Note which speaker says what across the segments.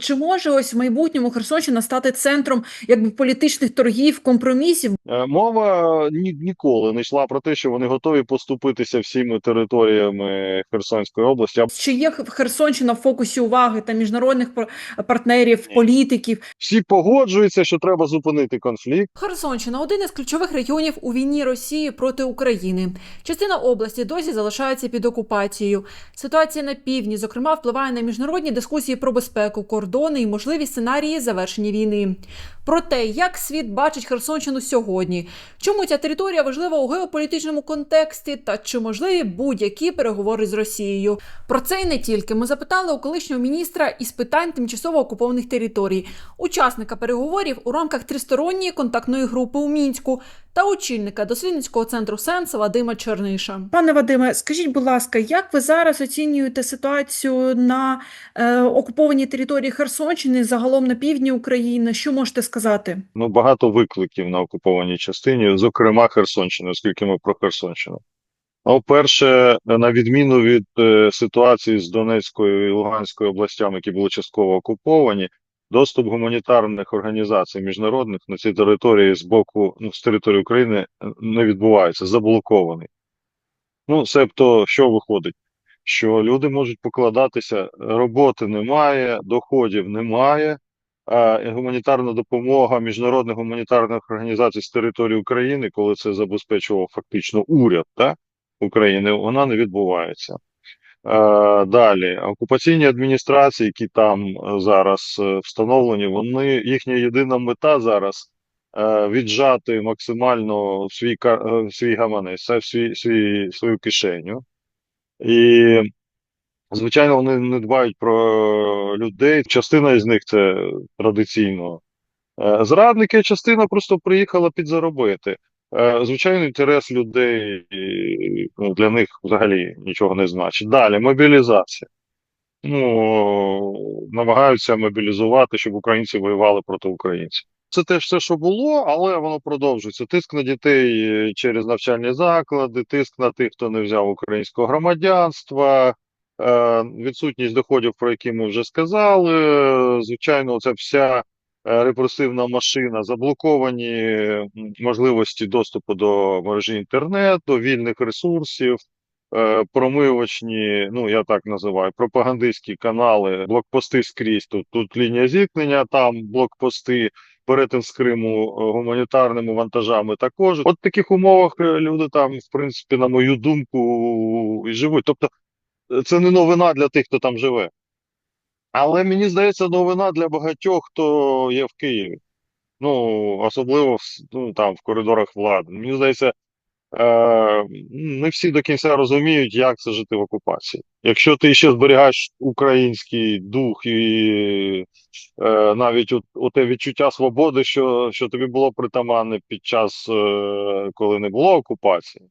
Speaker 1: Чи може ось в майбутньому Херсонщина стати центром якби політичних торгів, компромісів?
Speaker 2: Е, Мова ні, ніколи не йшла про те, що вони готові поступитися всіми територіями Херсонської області.
Speaker 1: Чи є Херсонщина в фокусі уваги та міжнародних пар- партнерів,
Speaker 2: Ні.
Speaker 1: політиків?
Speaker 2: всі погоджуються, що треба зупинити конфлікт.
Speaker 1: Херсонщина один із ключових регіонів у війні Росії проти України. Частина області досі залишається під окупацією. Ситуація на півдні, зокрема, впливає на міжнародні дискусії про безпеку, кордони і можливі сценарії завершення війни. Про те, як світ бачить Херсонщину сьогодні, чому ця територія важлива у геополітичному контексті, та чи можливі будь-які переговори з Росією. Про це і не тільки. Ми запитали у колишнього міністра із питань тимчасово окупованих територій, учасника переговорів у рамках тристоронньої контактної групи у мінську та очільника дослідницького центру Сенс Вадима Черниша. Пане Вадиме, скажіть, будь ласка, як ви зараз оцінюєте ситуацію на е, окупованій території загалом на півдні України? Що можете сказати?
Speaker 2: Ну багато викликів на окупованій частині, зокрема Херсонщини, оскільки ми про Херсонщину. Ну, перше, на відміну від е, ситуації з Донецькою і Луганською областями, які були частково окуповані, доступ гуманітарних організацій міжнародних на ці території з боку ну, з території України не відбувається, заблокований. Ну, себто, що виходить? Що люди можуть покладатися, роботи немає, доходів немає, гуманітарна допомога міжнародних гуманітарних організацій з території України, коли це забезпечував фактично уряд та, України, вона не відбувається. Далі, окупаційні адміністрації, які там е, зараз е, встановлені, вони їхня єдина мета зараз е, віджати максимально свій, свій гаманець, свій, свій, свою кишеню. І, звичайно, вони не дбають про людей. Частина із них це традиційно е, зрадники, частина просто приїхала підзаробити. Е, Звичайно, інтерес людей ну, для них взагалі нічого не значить. Далі, мобілізація. Ну, намагаються мобілізувати, щоб українці воювали проти українців. Це теж все, що було, але воно продовжується. Тиск на дітей е, через навчальні заклади, тиск на тих, хто не взяв українського громадянства, е, відсутність доходів, про які ми вже сказали. Звичайно, це вся е, репресивна машина, заблоковані можливості доступу до мережі інтернет, до вільних ресурсів промивочні, ну я так називаю, пропагандистські канали, блокпости скрізь. Тут, тут лінія зіткнення, там блокпости, перетин з Криму е, гуманітарними вантажами також. От в таких умовах е, люди там, в принципі, на мою думку, і живуть. Тобто е, це не новина для тих, хто там живе. Але мені здається, новина для багатьох, хто є в Києві. Ну, особливо ну, там, в коридорах влади. Мені здається, е, не всі до кінця розуміють, як це жити в окупації. Якщо ти ще зберігаєш український дух і е, навіть от, оте відчуття свободи, що, що тобі було притаманне під час, е, коли не було окупації.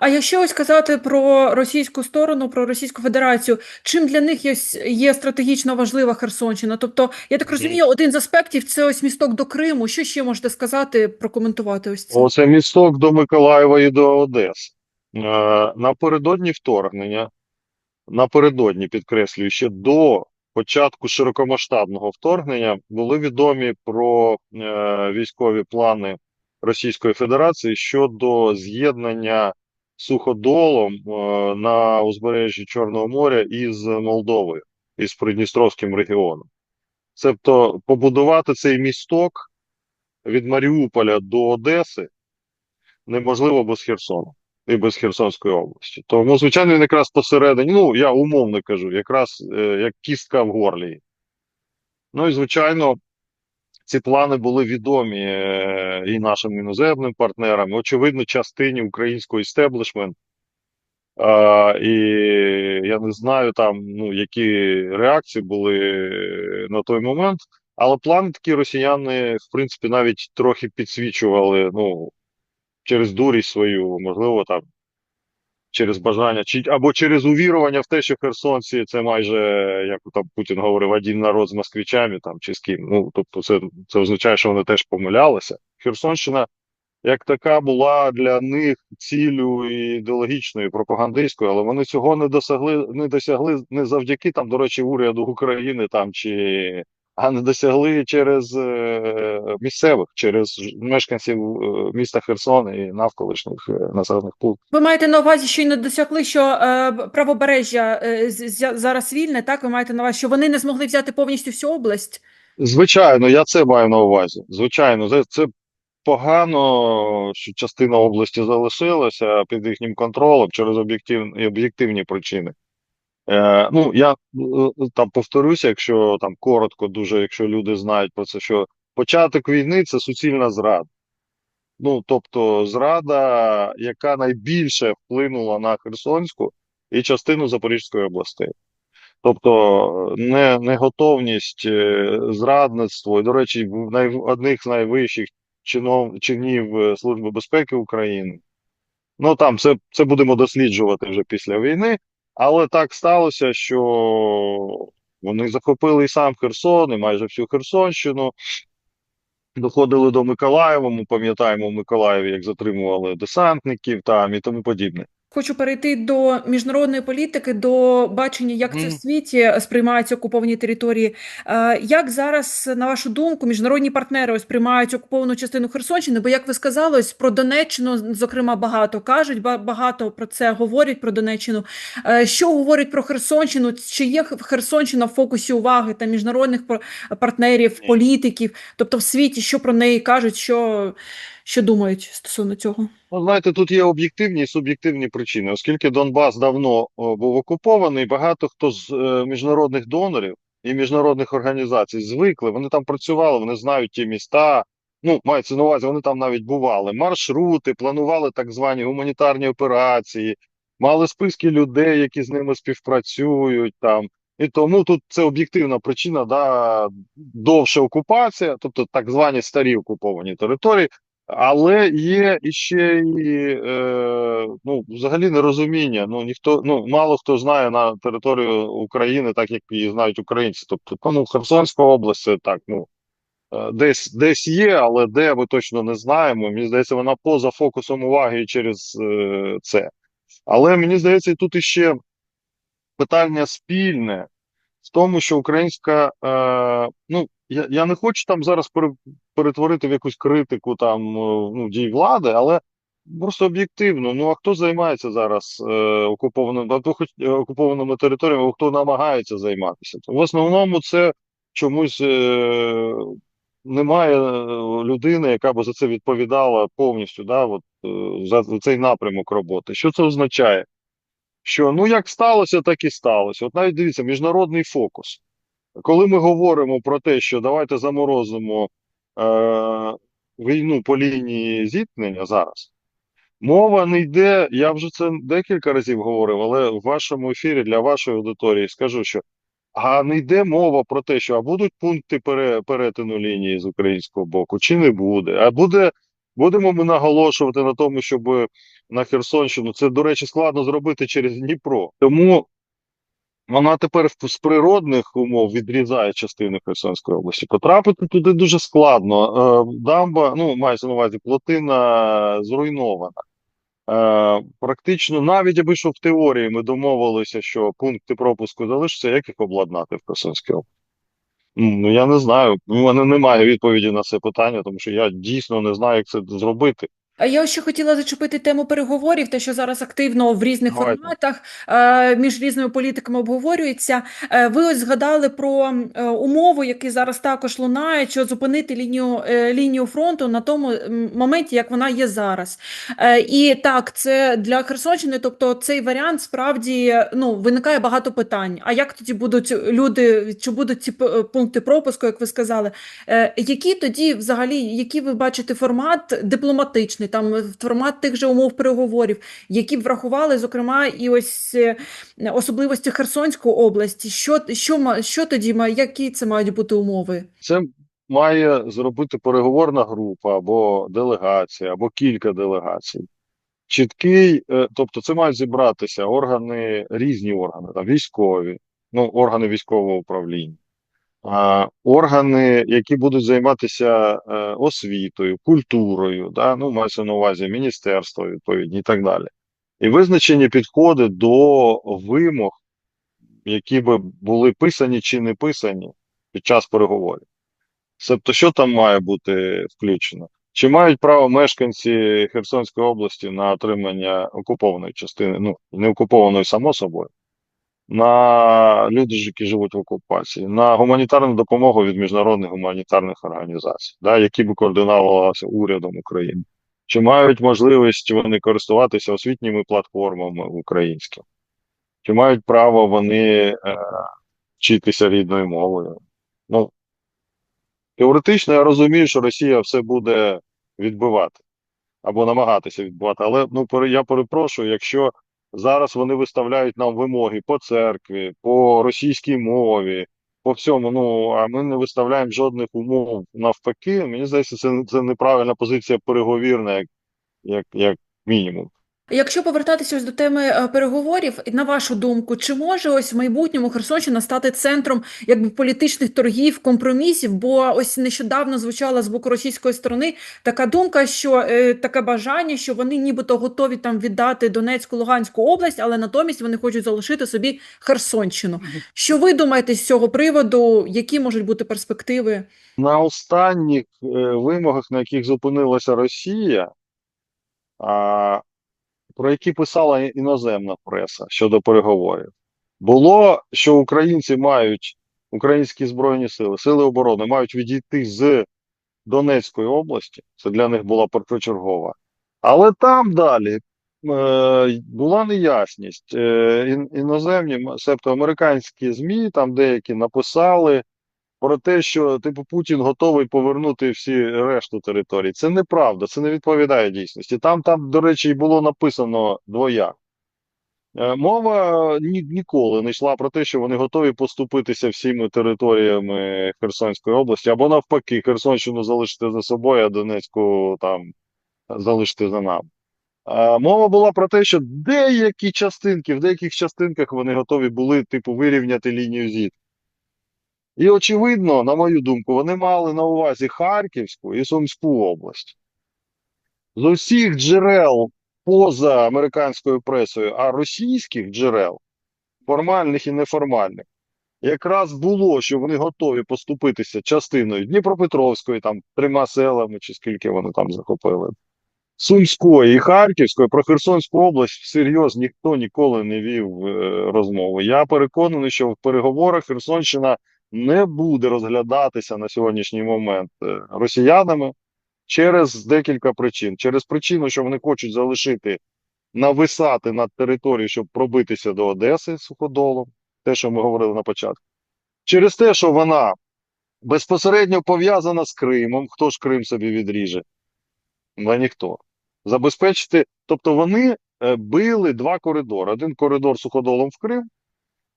Speaker 1: А якщо ось казати про російську сторону, про Російську Федерацію, чим для них є, є стратегічно важлива Херсонщина? Тобто, я так розумію, один з аспектів це ось місток до Криму. Що ще можете сказати, прокоментувати ось це?
Speaker 2: Оце місток до Миколаєва і до Одеси. Е, напередодні вторгнення, напередодні, підкреслюю, ще до початку широкомасштабного вторгнення були відомі про е, військові плани Російської Федерації щодо з'єднання суходолом е, на узбережжі Чорного моря із Молдовою, із Придністровським регіоном. Тобто побудувати цей місток від Маріуполя до Одеси неможливо без Херсону і без Херсонської області. Тому, звичайно, він якраз посередині, ну я умовно кажу, якраз е, як кістка в горлі. Ну і звичайно, ці плани були відомі е, і нашим іноземним партнерам, очевидно, частині українського істеблішменту. А, і я не знаю там, ну, які реакції були на той момент, але плани такі росіяни, в принципі, навіть трохи підсвічували, ну, через дурість свою, можливо, там через бажання, чи або через увірування в те, що херсонці це майже, як там Путін говорив, один народ з москвичами там чи з ким. Ну тобто, це, це означає, що вони теж помилялися. Херсонщина як така була для них ціллю ідеологічною, пропагандистською, але вони цього не досягли, не досягли не завдяки там, до речі, уряду України там чи а не досягли через е, місцевих, через мешканців е, міста Херсон і навколишніх е, населених пунктів.
Speaker 1: Ви маєте на увазі, що й не досягли, що е, правобережжя е, зараз вільне, так? Ви маєте на увазі, що вони не змогли взяти повністю всю область?
Speaker 2: Звичайно, я це маю на увазі. Звичайно, це, це погано, що частина області залишилася під їхнім контролем через об'єктивні, об'єктивні причини. Е, ну, я е, там повторюся, якщо там коротко, дуже, якщо люди знають про це, що початок війни це суцільна зрада. Ну, тобто зрада, яка найбільше вплинула на Херсонську і частину Запорізької областей. Тобто не, неготовність, е, зрадництво, і, до речі, най, одних з найвищих чинов, чинів е, Служби безпеки України. Ну там це, це будемо досліджувати вже після війни, але так сталося, що вони захопили і сам Херсон, і майже всю Херсонщину. Доходили до Миколаєва, ми пам'ятаємо в Миколаєві, як затримували десантників там і тому подібне.
Speaker 1: Хочу перейти до міжнародної політики, до бачення, як це в світі сприймаються окуповані території. Е, Як зараз, на вашу думку, міжнародні партнери ось приймають окуповану частину Херсонщини? Бо, як ви сказали, ось про Донеччину, зокрема, багато кажуть, ба- багато про це говорять про Донеччину. Е, Що говорять про Херсонщину? Чи є Херсонщина в фокусі уваги та міжнародних пар- партнерів, політиків? Тобто в світі, що про неї кажуть, що, що думають стосовно цього?
Speaker 2: Ну, знаєте, тут є об'єктивні і суб'єктивні причини. Оскільки Донбас давно о, був окупований, багато хто з е, міжнародних донорів і міжнародних організацій звикли, вони там працювали, вони знають ті міста. Ну, мається на увазі, вони там навіть бували. Маршрути, планували так звані гуманітарні операції, мали списки людей, які з ними співпрацюють там. І тому тут це об'єктивна причина, да, довша окупація, тобто так звані старі окуповані території. Але є іще і е, ну, взагалі нерозуміння. Ну ніхто, ну мало хто знає на територію України, так як її знають українці. Тобто, ну, Херсонська область так, ну е, десь десь є, але де ми точно не знаємо. Мені здається, вона поза фокусом уваги через е, це. Але мені здається, тут іще питання спільне в тому, що українська, е, ну я, я не хочу там зараз перетворити в якусь критику там е, ну, дій влади, але просто об'єктивно. Ну а хто займається зараз е, окупованими, хоч е, окупованими територіями, хто намагається займатися? В основному це чомусь е, немає е, людини, яка б за це відповідала повністю, да, от, за цей напрямок роботи. Що це означає? що ну як сталося, так і сталося. От навіть дивіться, міжнародний фокус. Коли ми говоримо про те, що давайте заморозимо війну по лінії зіткнення зараз, мова не йде, я вже це декілька разів говорив, але в вашому ефірі для вашої аудиторії скажу, що а не йде мова про те, що а будуть пункти пере, перетину лінії з українського боку, чи не буде. А буде, будемо ми наголошувати на тому, щоб на Херсонщину. Це, до речі, складно зробити через Дніпро. Тому вона тепер з природних умов відрізає частину Херсонської області. Потрапити туди дуже складно. Е, Дамба, ну, мається на увазі, плотина зруйнована. Е, практично, навіть аби що в теорії ми домовилися, що пункти пропуску залишаться, як їх обладнати в Херсонській області? Ну, я не знаю. У мене немає відповіді на це питання, тому що я дійсно не знаю, як це зробити.
Speaker 1: А я ще хотіла зачепити тему переговорів, те, що зараз активно в різних
Speaker 2: Давайте.
Speaker 1: форматах е, між різними політиками обговорюється. Е, ви ось згадали про е, умову, які зараз також лунають, що зупинити лінію, лінію фронту на тому моменті, як вона є зараз. І так, це для Херсонщини, тобто цей варіант справді ну, виникає багато питань. А як тоді будуть люди, чи будуть ці пункти пропуску, як ви сказали? Які тоді взагалі, який ви бачите формат дипломатичний, там е, формат тих же умов переговорів, які б врахували, зокрема, і ось е, особливості Херсонської області? Що, що, що тоді має, які це мають бути умови?
Speaker 2: Це має зробити переговорна група або делегація, або кілька делегацій. Чіткий, е, тобто це мають зібратися органи, різні органи, там військові, ну, органи військового управління, органи, які будуть займатися е, освітою, культурою, да, ну, мається на увазі міністерства відповідні і так далі. І визначені підходи до вимог, які би були писані чи не писані під час переговорів. Тобто, що там має бути включено? Чи мають право мешканці Херсонської області на отримання окупованої частини, ну, не окупованої само собою, на люди, які живуть в окупації, на гуманітарну допомогу від міжнародних гуманітарних організацій, да, які б координувалися урядом України? Чи мають можливість вони користуватися освітніми платформами українськими? Чи мають право вони е, вчитися рідною мовою? Ну, теоретично я розумію, що Росія все буде відбивати або намагатися відбивати. Але ну, я перепрошую, якщо зараз вони виставляють нам вимоги по церкві, по російській мові, по всьому, ну а ми не виставляємо жодних умов навпаки, мені здається, це, це неправильна позиція переговірна, як, як, як мінімум.
Speaker 1: Якщо повертатися ось до теми е, переговорів, на вашу думку, чи може ось в майбутньому Херсонщина стати центром якби політичних торгів, компромісів? Бо ось нещодавно звучала з боку російської сторони така думка, що е, таке бажання, що вони нібито готові там віддати Донецьку, Луганську область, але натомість вони хочуть залишити собі Херсонщину. Що ви думаєте з цього приводу? Які можуть бути перспективи?
Speaker 2: На останніх е, вимогах, на яких зупинилася Росія, а, про які писала іноземна преса щодо переговорів, було, що українці мають, українські збройні сили, сили оборони мають відійти з Донецької області. Це для них була першочергова. Але там далі е, була неясність. Е, іноземні, себто американські ЗМІ, там деякі написали про те, що типу Путін готовий повернути всі решту територій. Це неправда, це не відповідає дійсності. Там, там, до речі, і було написано двояк. Е, Мова ні, ніколи не йшла про те, що вони готові поступитися всіми територіями Херсонської області, або навпаки, Херсонщину залишити за собою, а Донецьку там залишити за нами. Е, Мова була про те, що деякі частинки, в деяких частинках вони готові були, типу, вирівняти лінію зіткнення. І, очевидно, на мою думку, вони мали на увазі Харківську і Сумську область. З усіх джерел поза американською пресою, а російських джерел, формальних і неформальних, якраз було, що вони готові поступитися частиною Дніпропетровської, там трьома селами, чи скільки вони там захопили, Сумської і Харківської, про Херсонську область всерйоз ніхто ніколи не вів е, розмови. Я переконаний, що в переговорах Херсонщина не буде розглядатися на сьогоднішній момент е, росіянами через декілька причин. Через причину, що вони хочуть залишити нависати над територією, щоб пробитися до Одеси суходолом, те, що ми говорили на початку. Через те, що вона безпосередньо пов'язана з Кримом, хто ж Крим собі відріже? Ну, ніхто. Забезпечити, тобто вони е, били два коридори. Один коридор суходолом в Крим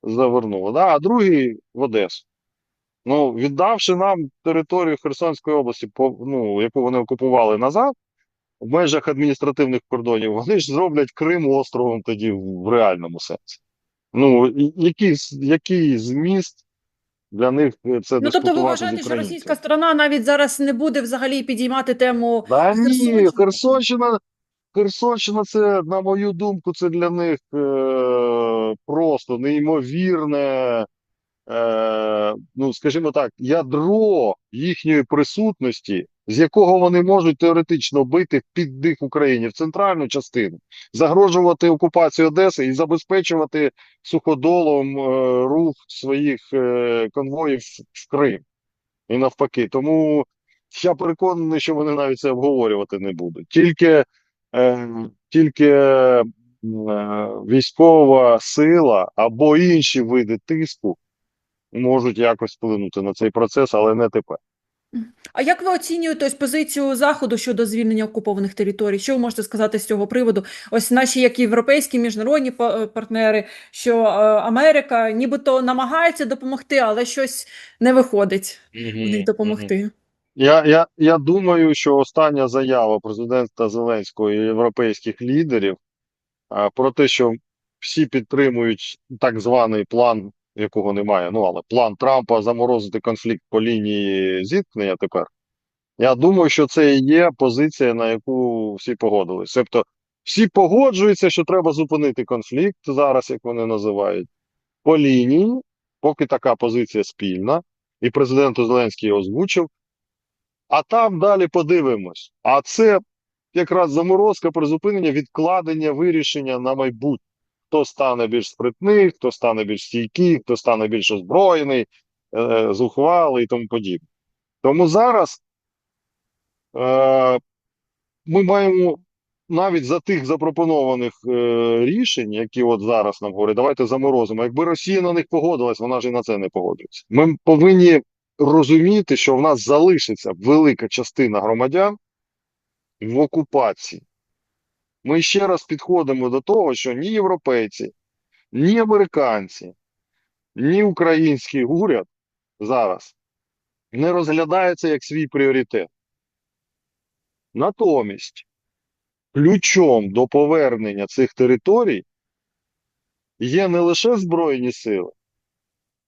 Speaker 2: завернули, да, а другий в Одесу. Ну, віддавши нам територію Херсонської області, по, ну, яку вони окупували назад, в межах адміністративних кордонів, вони ж зроблять Крим островом тоді в, реальному сенсі. Ну, який, який зміст для них це
Speaker 1: Ну тобто, ви вважаєте, що російська сторона навіть зараз не буде взагалі підіймати тему
Speaker 2: Да ні, Херсонщина, Херсонщина, це, на мою думку, це для них е, просто неймовірне, е, ну, скажімо так, ядро їхньої присутності, з якого вони можуть теоретично бити під дих Україні в центральну частину, загрожувати окупації Одеси і забезпечувати суходолом е, рух своїх е, конвоїв в Крим. І навпаки. Тому я переконаний, що вони навіть це обговорювати не будуть. Тільки, е, тільки е, військова сила або інші види тиску можуть якось вплинути на цей процес, але не тепер.
Speaker 1: А як ви оцінюєте ось позицію Заходу щодо звільнення окупованих територій? Що ви можете сказати з цього приводу? Ось наші як європейські міжнародні партнери, що е, Америка нібито намагається допомогти, але щось не виходить них допомогти.
Speaker 2: Я, я, я думаю, що остання заява президента Зеленського і європейських лідерів а, про те, що всі підтримують так званий план, якого немає, ну але план Трампа заморозити конфлікт по лінії зіткнення тепер. Я думаю, що це і є позиція, на яку всі погодились. Тобто всі погоджуються, що треба зупинити конфлікт зараз, як вони називають, по лінії, поки така позиція спільна. і президент Зеленський озвучив. А там далі подивимось. А це якраз заморозка, призупинення, відкладення, вирішення на майбутнє. Хто стане більш спритний, хто стане більш стійкий, хто стане більш озброєний, е, зухвалий і тому подібне. Тому зараз е, ми маємо навіть за тих запропонованих е, рішень, які от зараз нам говорять, давайте заморозимо. Якби Росія на них погодилась, вона ж і на це не погодиться. Ми повинні розуміти, що в нас залишиться велика частина громадян в окупації. Ми ще раз підходимо до того, що ні європейці, ні американці, ні український уряд зараз не розглядаються як свій пріоритет. Натомість, ключом до повернення цих територій є не лише Збройні сили,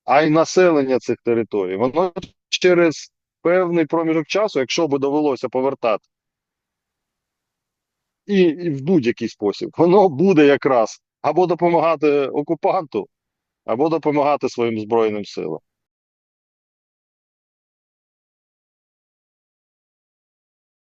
Speaker 2: а й населення цих територій. Воно через певний проміжок часу, якщо би довелося повертати, і, і в будь-який спосіб, воно буде якраз або допомагати окупанту, або допомагати своїм Збройним силам.